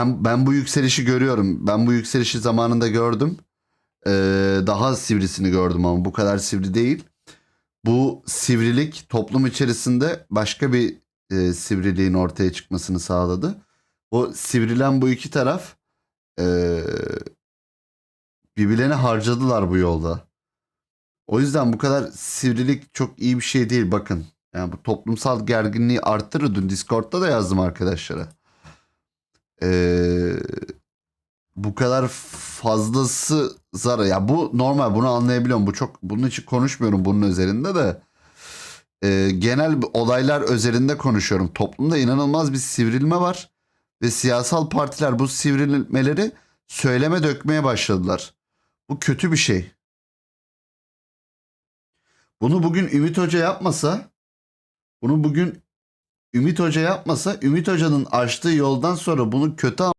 Ben, ben bu yükselişi görüyorum. Ben bu yükselişi zamanında gördüm. Ee, daha sivrisini gördüm ama bu kadar sivri değil. Bu sivrilik toplum içerisinde başka bir e, sivriliğin ortaya çıkmasını sağladı. O sivrilen bu iki taraf e, birbirlerini harcadılar bu yolda. O yüzden bu kadar sivrilik çok iyi bir şey değil bakın. Yani bu toplumsal gerginliği arttırır. Dün Discord'da da yazdım arkadaşlara. Ee, bu kadar fazlası zarar. Ya bu normal bunu anlayabiliyorum. Bu çok bunun için konuşmuyorum bunun üzerinde de. Ee, genel olaylar özelinde konuşuyorum. Toplumda inanılmaz bir sivrilme var ve siyasal partiler bu sivrilmeleri söyleme dökmeye başladılar. Bu kötü bir şey. Bunu bugün Ümit Hoca yapmasa, bunu bugün Ümit Hoca yapmasa, Ümit Hoca'nın açtığı yoldan sonra bunu kötü